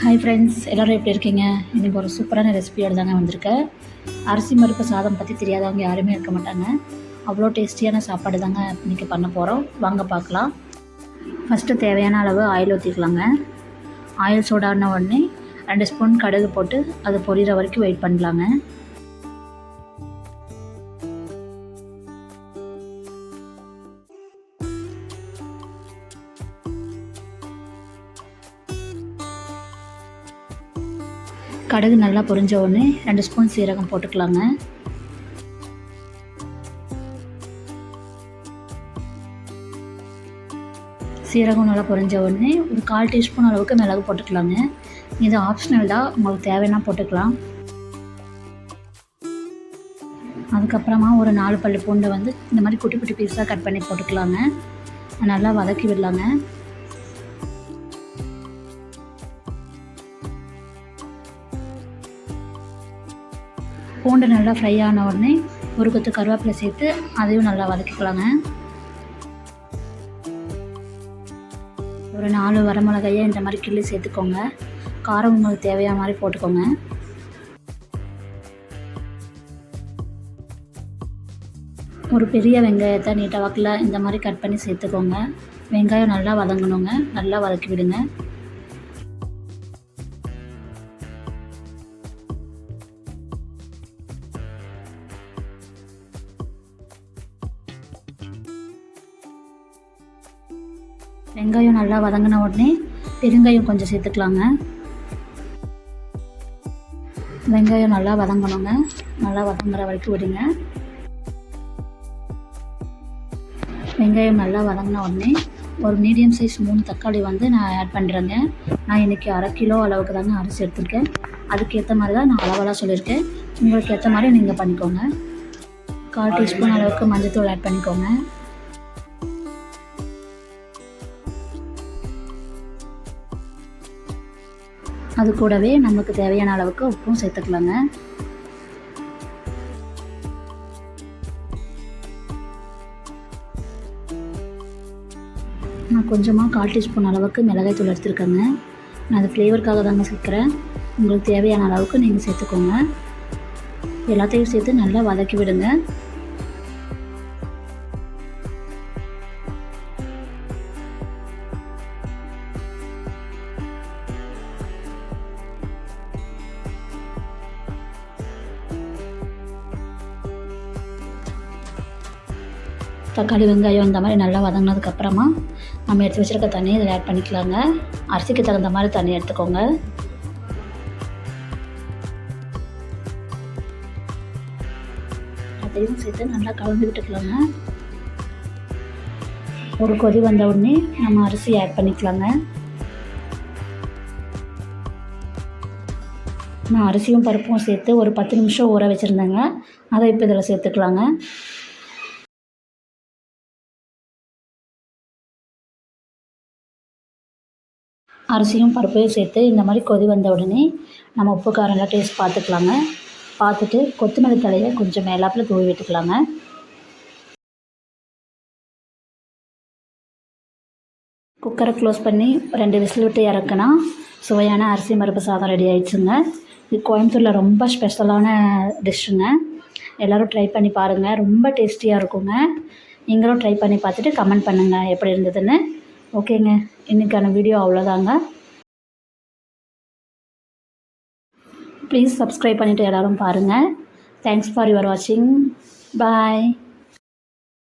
Hi friends எல்லோரும் எப்படி இருக்கீங்க? இன்றைக்கி ஒரு சூப்பரான ரெசிபியோடு தாங்க வந்திருக்கேன் அரிசி மறுப்பு சாதம் பற்றி தெரியாதவங்க யாருமே இருக்க மாட்டாங்க. அவ்வளோ டேஸ்டியான சாப்பாடு தாங்க இன்றைக்கி பண்ண போகிறோம் வாங்க பார்க்கலாம். ஃபஸ்ட்டு தேவையான அளவு ஆயில் ஊற்றிக்கலாங்க ஆயில் சூடான உடனே ரெண்டு ஸ்பூன் கடுகு போட்டு அது பொரியிற வரைக்கும் வெயிட் பண்ணலாங்க. கடுகு நல்லா பொரிஞ்ச உடனே ரெண்டு ஸ்பூன் சீரகம் போட்டுக்கலாங்க. சீரகம் நல்லா பொரிஞ்ச உடனே ஒரு கால் டீஸ்பூன் அளவுக்கு மிளகு போட்டுக்கலாங்க. இது ஆப்ஷனல் தான். உங்களுக்கு தேவைன்னா போட்டுக்கலாம். அதுக்கப்புறமா ஒரு நாலு பல்லு பூண்டை வந்து இந்த மாதிரி குட்டி குட்டி பீஸாக கட் பண்ணி போட்டுக்கலாங்க. நல்லா வதக்கி விடலாங்க. பூண்டு நல்லா ஃப்ரை ஆன உடனே ஒரு கொத்து கருவேப்பிலை சேர்த்து அதையும் நல்லா வதக்கிக்கலாங்க. ஒரு நாலு வரமிளகையை இந்த மாதிரி கிள்ளி சேர்த்துக்கோங்க. காரம் உங்களுக்கு தேவையான மாதிரி போட்டுக்கோங்க. ஒரு பெரிய வெங்காயத்தை நீட்டாக வாக்கில் இந்த மாதிரி கட் பண்ணி சேர்த்துக்கோங்க. வெங்காயம் நல்லா வதங்கணுங்க. நல்லா வதக்கி விடுங்க. வெங்காயம் நல்லா வதங்கின உடனே பெருங்காயம் கொஞ்சம் சேர்த்துக்கலாங்க. வெங்காயம் நல்லா வதங்கணுங்க. நல்லா வதங்குற வரைக்கும் விடுங்க. வெங்காயம் நல்லா வதங்கின உடனே ஒரு மீடியம் சைஸ் மூணு தக்காளி வந்து நான் ஆட் பண்ணுறேங்க நான் இன்றைக்கி அரை கிலோ அளவுக்கு தாங்க அரிசி எடுத்திருக்கேன். அதுக்கேற்ற மாதிரி தான் நான் அளவெல்லாம் சொல்லியிருக்கேன். உங்களுக்கு ஏற்ற மாதிரி நீங்கள் பண்ணிக்கோங்க. கால் டீஸ்பூன் அளவுக்கு மஞ்சள் ஆட் பண்ணிக்கோங்க. அது கூடவே நமக்கு தேவையான அளவுக்கு உப்பும் சேர்த்துக்கலாங்க. நான் கொஞ்சமாக கால் டீஸ்பூன் அளவுக்கு மிளகாய் தூள் எடுத்துருக்கேங்க. நான் அது ஃப்ளேவருக்காக தாங்க சேர்க்குறேன். உங்களுக்கு தேவையான அளவுக்கு நீங்கள் சேர்த்துக்கோங்க. எல்லாத்தையும் சேர்த்து நல்லா வதக்கி விடுங்க. தக்காளி வெங்காயம் இந்த மாதிரி நல்லா வதங்கினதுக்கப்புறமா நம்ம எடுத்து வச்சுருக்க தண்ணியை இதில் ஆட் பண்ணிக்கலாங்க. அரிசிக்கு தகுந்த மாதிரி தண்ணி எடுத்துக்கோங்க. அதையும் சேர்த்து நல்லா கலந்து விட்டுக்கலாங்க. ஒரு கொதி வந்த உடனே நம்ம அரிசி ஆட் பண்ணிக்கலாங்க. நான் அரிசியும் பருப்பும் சேர்த்து ஒரு பத்து நிமிஷம் ஊற வச்சுருந்தேங்க. அதை இப்போ இதில் சேர்த்துக்கலாங்க. அரிசியும் பருப்பையும் சேர்த்து இந்த மாதிரி கொதி வந்த உடனே நம்ம உப்பு காரம்லாம் டேஸ்ட் பார்த்துக்கலாங்க. பார்த்துட்டு கொத்தமல்லி தலையை கொஞ்சம் மேலாப்பில் தூவி விட்டுக்கலாங்க. குக்கரை க்ளோஸ் பண்ணி ரெண்டு விசில் விட்டு இறக்குனா சுவையான அரிசி மருப்பு சாதம் ரெடி ஆயிடுச்சுங்க. இது கோயம்புத்தூரில் ரொம்ப ஸ்பெஷலான டிஷ்ஷுங்க எல்லோரும் ட்ரை பண்ணி பாருங்கள் ரொம்ப டேஸ்டியாக இருக்குங்க. நீங்களும் ட்ரை பண்ணி பார்த்துட்டு கமெண்ட் பண்ணுங்கள் எப்படி இருந்ததுன்னு. ஓகேங்க. இன்றைக்கான வீடியோ அவ்வளோதாங்க. ப்ளீஸ் சப்ஸ்கிரைப் பண்ணிவிட்டு எல்லோரும் பாருங்கள் தேங்க்ஸ் ஃபார் யுவர் வாட்சிங் பாய்